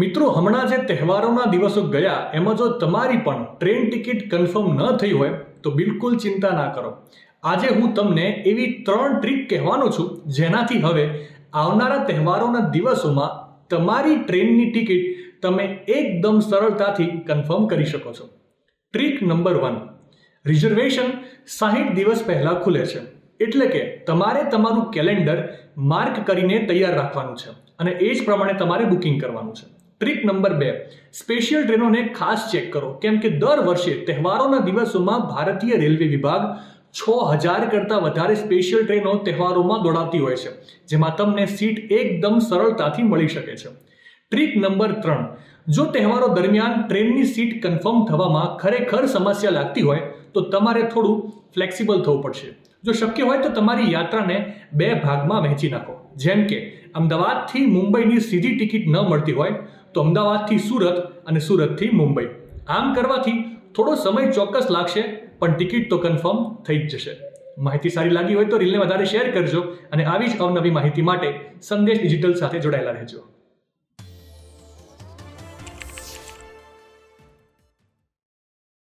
મિત્રો, હમણાં જે તહેવારોના દિવસો ગયા, એમાં જો તમારી પણ ટ્રેન ટિકિટ કન્ફર્મ ન થઈ હોય, તો બિલકુલ ચિંતા ના કરો. આજે હું તમને એવી ત્રણ ટ્રીક કહેવાનો છું, જેનાથી હવે આવનારા તહેવારોના દિવસોમાં તમારી ટ્રેનની ટિકિટ તમે એકદમ સરળતાથી કન્ફર્મ કરી શકો છો. ટ્રીક નંબર વન, રિઝર્વેશન સાહીઠ દિવસ પહેલાં ખુલે છે. એટલે કે તમારે તમારું કેલેન્ડર માર્ક કરીને તૈયાર રાખવાનું છે અને એ જ પ્રમાણે તમારે બુકિંગ કરવાનું છે. ટ્રીક નંબર બે. સ્પેશિયલ ટ્રેનોને ખાસ ચેક કરો. કેમ કે દર વર્ષે તહેવારોના દિવસોમાં ભારતીય રેલવે વિભાગ છ હજાર કરતાં વધારે સ્પેશિયલ ટ્રેનો તહેવારોમાં દોડાવતી હોય છે, જેમાં તમને સીટ એકદમ સરળતાથી મળી શકે છે. ટ્રીક નંબર ત્રણ. જો તહેવારો દરમિયાન ટ્રેનની સીટ કન્ફર્મ થવામાં ખરેખર સમસ્યા લાગતી હોય, તો તમારે થોડું ફ્લેક્સિબલ થવું પડશે. જો શક્ય હોય તો તમારી યાત્રાને બે ભાગમાં વહેંચી નાખો. જેમ કે, અમદાવાદથી મુંબઈની સીધી ટિકિટ ન મળતી હોય તો અમદાવાદથી સુરત અને સુરતથી મુંબઈ. આમ કરવાથી થોડો સમય ચોક્કસ લાગશે, પણ ટિકિટ તો કન્ફર્મ થઈ જ જશે. માહિતી સારી લાગી હોય તો રીલને વધારે શેર કરજો અને આવી જ અવનવી માહિતી માટે સંદેશ ડિજિટલ સાથે જોડાયેલા રહેજો.